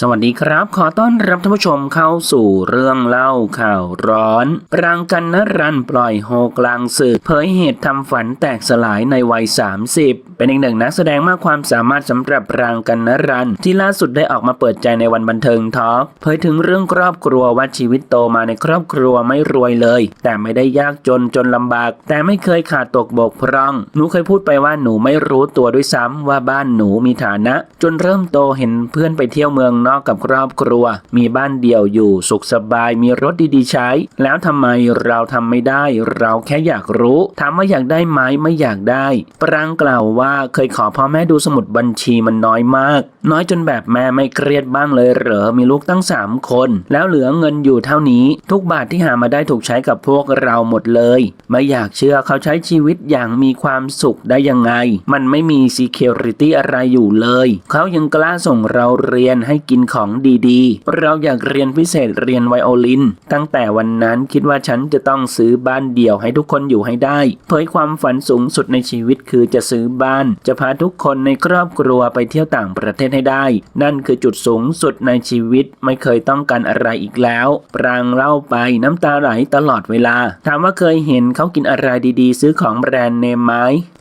สวัสดีครับ ขอต้อนรับท่านผู้ชมเข้าสู่เรื่องเล่าข่าวร้อน ปรางกันนรันปล่อยโฮกลางสื่อเผยเหตุทำฝันแตกสลายในวัย 30 เป็นอีกหนึ่งนักแสดงมากความสามารถสำหรับปรางกันนรัน ที่ล่าสุดได้ออกมาเปิดใจในวันบันเทิงทอล์กเผยถึงเรื่องครอบครัวว่าชีวิตโตมาในครอบครัวไม่รวยเลย แต่ไม่ได้ยากจนจนลำบาก แต่ไม่เคยขาดตกบกพร่องหนูเคยพูดไปว่าหนูไม่รู้ตัวด้วยซ้ำว่าบ้านหนูมีฐานะ จนเริ่มโตเห็นเพื่อนไปเที่ยวเมืองนอกกับครอบครัว มีบ้านเดี่ยวอยู่สุขสบายมีรถดีๆใช้ แล้วทำไมเราทำไม่ได้ เราแค่อยากรู้ถามว่าอยากได้ไหมไม่อยากได้ ปรางกล่าวว่าเคยขอพ่อแม่ดูสมุดบัญชีมันน้อยมาก น้อยจนแบบแม่ไม่เครียดบ้างเลยเหรอมีลูกตั้งสามคน แล้วเหลือเงินอยู่เท่านี้ ทุกบาทที่หามาได้ถูกใช้กับพวกเราหมดเลย ไม่อยากเชื่อเขาใช้ชีวิตอย่างมีความสุขได้ยังไง มันไม่มี security อะไรอยู่เลย เขายังกล้าส่งเราเรียนให้กินของดีๆ เราอยากเรียนพิเศษเรียนไวโอลิน ตั้งแต่วันนั้นคิดว่าฉันจะต้องซื้อบ้านเดี่ยวให้ทุกคนอยู่ให้ได้ เผยความฝันสูงสุดในชีวิตคือจะซื้อบ้าน จะพาทุกคนในครอบครัวไปเที่ยวต่างประเทศให้ได้ นั่นคือจุดสูงสุดในชีวิตไม่เคยต้องการอะไรอีกแล้ว ปรางเล่าไปน้ำตาไหลตลอดเวลา ถามว่าเคยเห็นเขากินอะไรดีๆ ซื้อของแบรนด์เนมไหม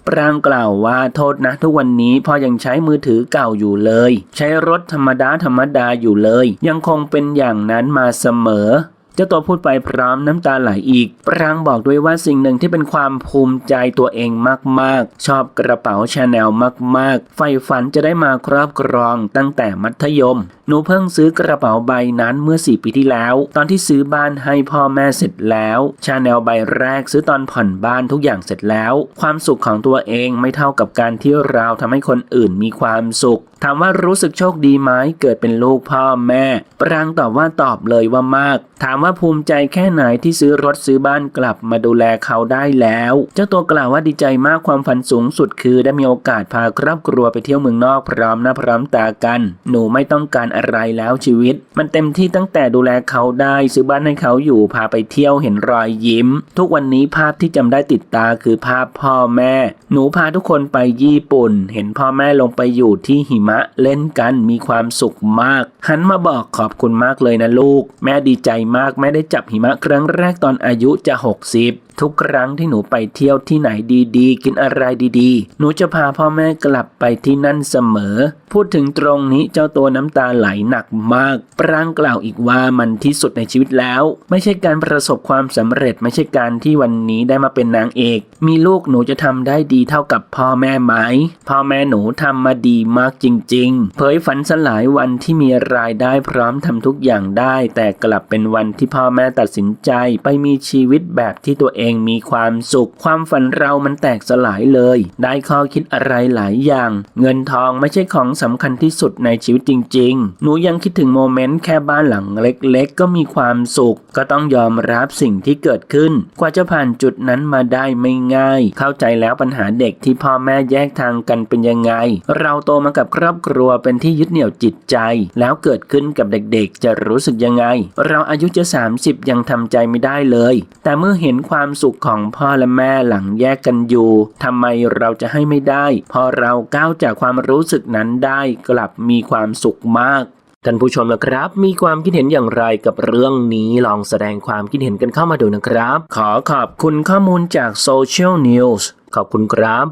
ปรางกล่าวว่าโทษนะ ทุกวันนี้พ่อยังใช้มือถือเก่าอยู่เลย ใช้รถธรรมดาธรรมดาอยู่เลย ยังคงเป็นอย่างนั้นมาเสมอ เจ้าตัวพูดไปพร้อมน้ำตาไหลอีก ปรางบอกด้วยว่าสิ่งหนึ่งที่เป็นความภูมิใจตัวเองมากๆ ชอบกระเป๋าชาแนลมากๆไฟฝันจะได้มาครอบครองตั้งแต่มัธยม หนูเพิ่งซื้อกระเป๋าใบนั้นเมื่อ 4 ปีที่แล้ว ตอนที่ซื้อบ้านให้พ่อแม่เสร็จแล้วชาแนลใบแรกซื้อตอนผ่อนบ้านทุกอย่างเสร็จแล้ว ความสุขของตัวเองไม่เท่ากับการที่เราทำให้คนอื่นมีความสุขถามว่ารู้สึกโชคดีไหมเกิดเป็นลูกพ่อแม่ ปรางตอบว่าตอบเลยว่ามาก ถามว่าภูมิใจแค่ไหนที่ซื้อรถซื้อบ้านกลับมาดูแลเขาได้แล้ว เจ้าตัวกล่าวว่าดีใจมากความฝันสูงสุดคือได้มีโอกาสพาครอบครัวไปเที่ยวเมืองนอกพร้อมหน้าพร้อมตากัน หนูไม่ต้องการอะไรแล้วชีวิต มันเต็มที่ตั้งแต่ดูแลเขาได้ซื้อบ้านให้เขาอยู่พาไปเที่ยวเห็นรอยยิ้ม ทุกวันนี้ภาพที่จำได้ติดตาคือภาพพ่อแม่ หนูพาทุกคนไปญี่ปุ่น เห็นพ่อแม่ลงไปอยู่ที่หิมะเล่นกันมีความสุขมาก หันมาบอกขอบคุณมากเลยนะลูก แม่ดีใจมากไม่ได้จับหิมะครั้งแรกตอนอายุจะ 60 ทุกครั้งที่หนูไปเที่ยวที่ไหนดีๆ กินอะไรดีๆ หนูจะพาพ่อแม่กลับไปที่นั่นเสมอ พูดถึงตรงนี้เจ้าตัวน้ำตาไหลหนักมาก ปรางกล่าวอีกว่ามันที่สุดในชีวิตแล้ว ไม่ใช่การประสบความสำเร็จไม่ใช่การที่วันนี้ได้มาเป็นนางเอก มีลูกหนูจะทำได้ดีเท่ากับพ่อแม่ไหมพ่อแม่หนูทำมาดีมากจริง ๆ เผยฝันสลายวันที่มีรายได้พร้อมทำทุกอย่างได้ แต่กลับเป็นวันที่พ่อแม่ตัดสินใจไปมีชีวิตแบบที่ตัวเององมีความสุข ความฝันเรามันแตกสลายเลย ได้ข้อคิดอะไรหลายอย่าง เงินทองไม่ใช่ของสำคัญที่สุดในชีวิตจริง ๆ หนูยังคิดถึงโมเมนต์แค่บ้านหลังเล็ก ๆ ก็มีความสุข ก็ต้องยอมรับสิ่งที่เกิดขึ้น กว่าจะผ่านจุดนั้นมาได้ไม่ง่าย เข้าใจแล้วปัญหาเด็กที่พ่อแม่แยกทางกันเป็นยังไง เราโตมากับครอบครัวเป็นที่ยึดเหนี่ยวจิต ใจ แล้วเกิดขึ้นกับเด็กๆ จะรู้สึกยังไง เราอายุจะ 30 ยังทำใจไม่ได้เลย แต่เมื่อเห็นความสุขของพ่อและแม่หลังแยกกันอยู่ทำไมเราจะให้ไม่ได้ พอเราก้าวจากความรู้สึกนั้นได้กลับมีความสุขมากท่านผู้ชมนะครับ มีความคิดเห็นอย่างไรกับเรื่องนี้ลองแสดงความคิดเห็นกันเข้ามาดูนะครับ ขอขอบคุณข้อมูลจากโซเชียลนิวส์ขอบคุณครับ